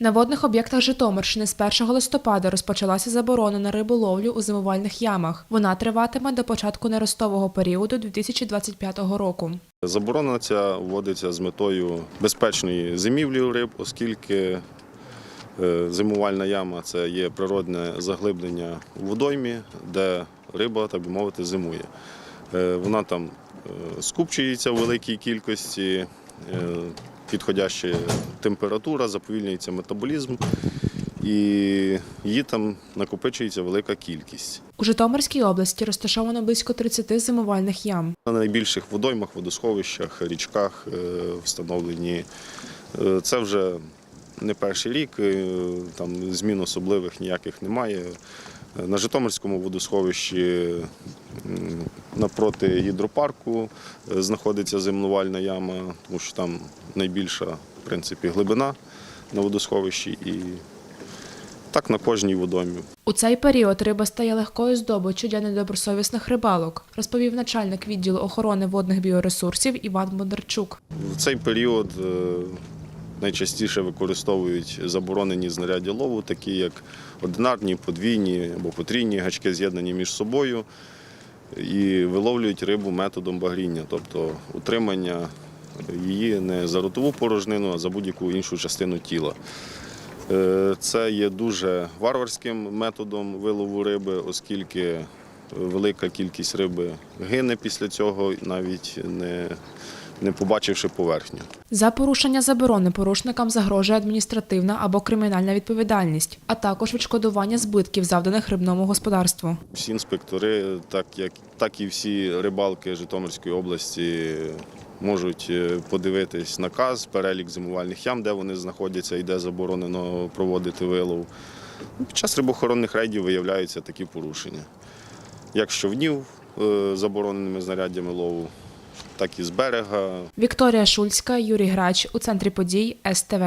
На водних об'єктах Житомирщини з 1 листопада розпочалася заборона на риболовлю у зимувальних ямах. Вона триватиме до початку неростового періоду 2025 року. Заборона ця вводиться з метою безпечної зимівлі риб, оскільки е, зимувальна яма це є природне заглиблення у водоймі, де риба, так би мовити, зимує. Е, Вона там е, скупчується в великій кількості, підходяща температура, заповільнюється метаболізм і її там накопичується велика кількість. У Житомирській області розташовано близько 30 зимувальних ям. На найбільших водоймах, водосховищах, річках е, встановлені. Е, Це вже не перший рік, е, там змін особливих ніяких немає. На Житомирському водосховищі напроти гідропарку е, знаходиться зимнувальна яма, тому що там найбільша в принципі, глибина на водосховищі і так на кожній водоймі. У цей період риба стає легкою здобиччю для недобросовісних рибалок, розповів начальник відділу охорони водних біоресурсів Іван Бондарчук. В цей період е, найчастіше використовують заборонені знаряддя лову, такі як одинарні, подвійні або потрійні гачки, з'єднані між собою, і виловлюють рибу методом багріння, тобто утримання її не за ротову порожнину, а за будь-яку іншу частину тіла. Е, Це є дуже варварським методом вилову риби, оскільки велика кількість риби гине після цього, навіть не, не побачивши поверхню. За порушення заборони порушникам загрожує адміністративна або кримінальна відповідальність, а також відшкодування збитків, завданих рибному господарству. Всі інспектори, так як так і всі рибалки Житомирської області, можуть е, подивитись наказ, перелік зимувальних ям, де вони знаходяться і де заборонено проводити вилов. Під час рибохоронних рейдів виявляються такі порушення. Як човнів е, забороненими знаряддями лову, так і з берега. Вікторія Шульська, Юрій Грач у центрі подій СТВ.